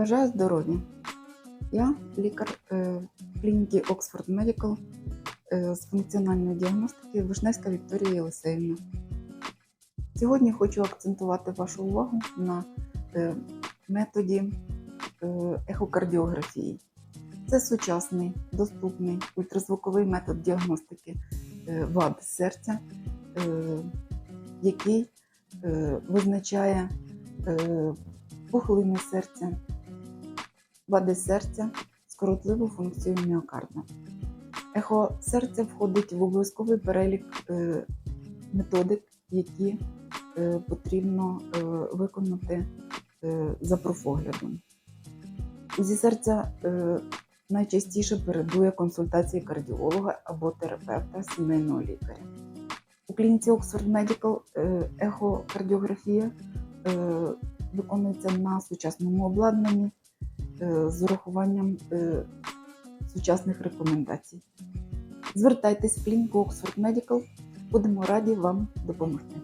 Бажаю здоров'я. Я лікар е, клініки Oxford Medical е, з функціональної діагностики Вишневська Вікторія Єлисеївна. Сьогодні хочу акцентувати вашу увагу на е, методі ехокардіографії. Це сучасний, доступний ультразвуковий метод діагностики вад серця, який визначає пухлини серця, вади серця, скоротливу функцію міокарда. Ехо серця входить в обов'язковий перелік е, методик, які е, потрібно е, виконати за профоглядом. Зі серця найчастіше передує консультації кардіолога або терапевта сімейного лікаря. У клініці Oxford Medical ехокардіографія виконується на сучасному обладнанні з урахуванням е, сучасних рекомендацій. Звертайтесь в клініку Oxford Medical, будемо раді вам допомогти.